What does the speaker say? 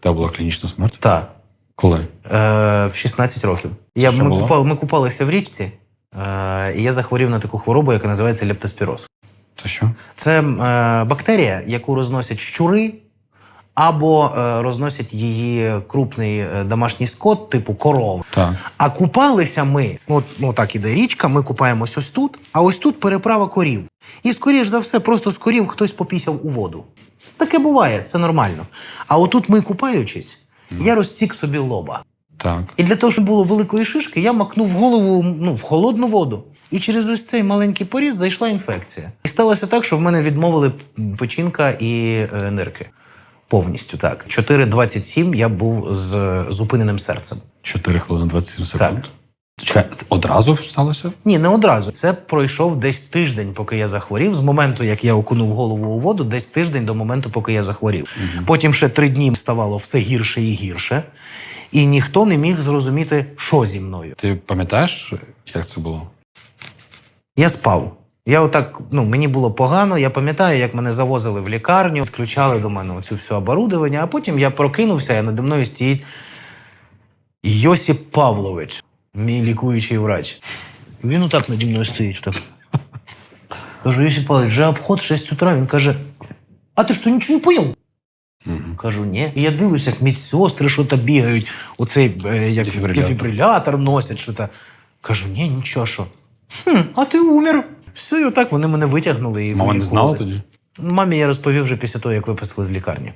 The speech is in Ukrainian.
Та була клінічна смерть. Так. Коли? Е, в 16 років. Я, Що ми, було? купали, ми купалися в річці, е, і я захворів на таку хворобу, яка називається лептоспіроз. Це що? Це е, бактерія, яку розносять щури, або е, розносять її крупний е, домашній скот, типу коров. Так. А купалися ми, от ну так іде річка, ми купаємось ось тут, а ось тут переправа корів. І скоріш за все, просто з корів хтось попісяв у воду. Таке буває, це нормально. А отут ми купаючись, я розсік собі лоба. Так. І для того, щоб було великої шишки, я макнув голову ну, в холодну воду. І через ось цей маленький поріз зайшла інфекція. І сталося так, що в мене відмовили печінка і е, нирки. Повністю так. 4,27 я був з зупиненим серцем. 4 хвилини 27 секунд. Так. Чекай, це одразу сталося? Ні, не одразу. Це пройшов десь тиждень, поки я захворів. З моменту, як я окунув голову у воду, десь тиждень до моменту, поки я захворів. Потім ще три дні ставало все гірше і гірше, і ніхто не міг зрозуміти, що зі мною. Ти пам'ятаєш, як це було? Я спав. Я отак, ну мені було погано. Я пам'ятаю, як мене завозили в лікарню, відключали до мене оцю все оборудовання, а потім я прокинувся, і наді мною стоїть Йосип Павлович, мій лікуючий врач. Він отак наді мною стоїть. Так. Кажу, Йосип Павлович, вже обход 6 утра. Він каже: А ти що, нічого не поняв? Кажу, ні. І я дивлюся, як медсестри що то бігають, оцей е, як Дефібрилятор. дефібрилятор носять, що то. Кажу, ні, нічого, що. Хм, а ти умер. Все, і отак вони мене витягнули і Мама не вилікували. знала тоді? Мамі я розповів вже після того, як виписали з лікарні.